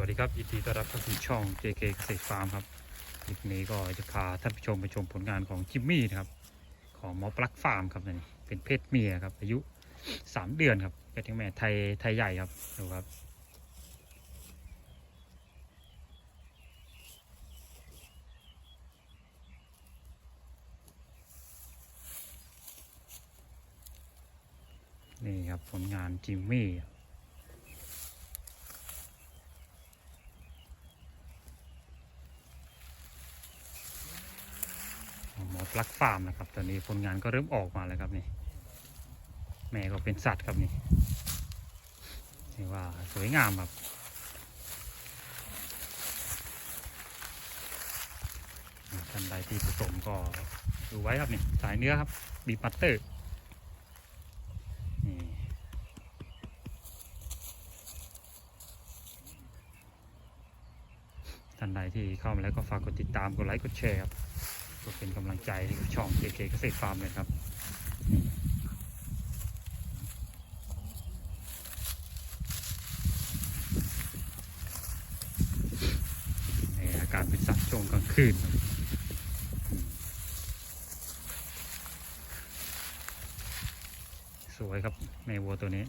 วัสดีครับยินดีต้อนรับเข้าสู่ช่อง JK เกษตรฟาร์มครับคลิปนี้ก็จะพาท่านผู้ชมไปชมผลงานของจิมมี่นะครับ ของหมอปลักฟาร์มครับนี่เป็นเพศเมียครับ อายุ 3 เดือนครับเป็นทั้งแม่ไทยไทยใหญ่ครับดูครับ นี่ครับผลงานจิมมี่ครับ ห มอปลักฟาร์มนะครับตอนนี้ผลงานก็เริ่มออกมาแล้วครับนี่แม่ก็เป็นสัตว์ครับนี่นี่ว่าสวยงามครับท่านใดที่ผสมก็ดูไว้ครับนี่สายเนื้อครับบีบัตเตอร์นี่ท่านใดที่เข้ามาแล้วก็ฝากกดติดตามกดไลค์กดแชร์ครับ ก็เป็นกำลังใจให้กับช่อง JK เกษตรฟาร์มเลยครับในอาการเป็นสัตว์ช่วงกลางคืนสวยครับแม่วัวตัวนี้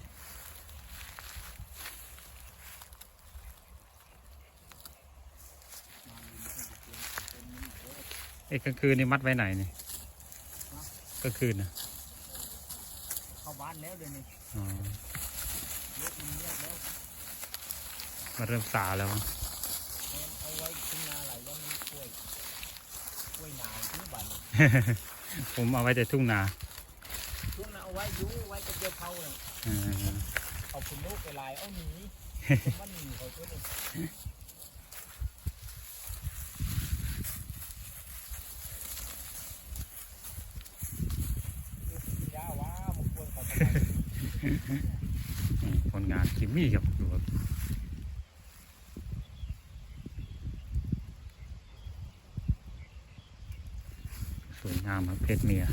เอ้กลางคืนนี่มัดไว้ไหนนี่กลางคืนนะเข้าบ้านแล้วเดี๋ยวนี้อ๋อรถมันเงียบแล้วมาเริ่มสาแล้วแทนเอาไว้ทุ่งนาไหลแล้วมันกล้วยกล้วยหนาวทุกวันผมเอาไว้แต่ทุ่งนาทุ่งนาเอาไว้อยูไว้กับเดียวเขาเลยเออเอาคุณลูกไปลายเอาหนีผมว่าหนีเขาตัวนี้ยาว่ามั นี่ผลงานคิมมี่ครับดูครับสวยงามครับเพศเมีย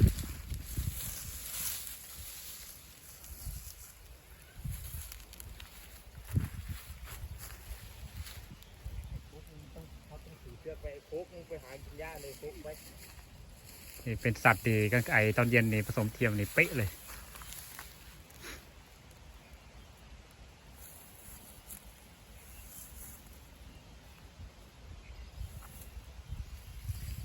นี่เป็นสัตว์ดีกันไอตอนเย็นนี่ผสมเทียมนี่เป๊ะเลย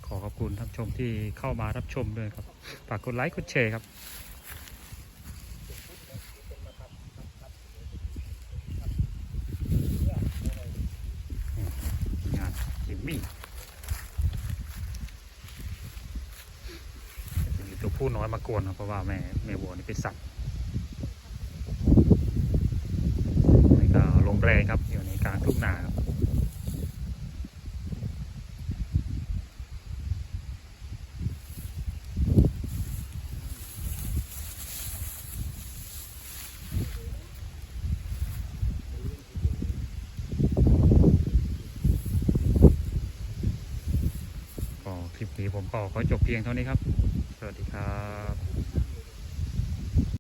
ขอขอบ คุณท่านชมที่เข้ามารับชมด้วยครับ ฝากกดไลค์กดแชร์ครับงานจิมมี่จะมีตัวผู้น้อยมากวนครับเพราะว่าแม่แม่วัวนี่เป็นสัตว์นี่ก็ลมแรงครับอยู่ในกลางทุ่งนาครับ คลิปนี้ผมก็ขอจบเพียงเท่านี้ครับ สวัสดีครับ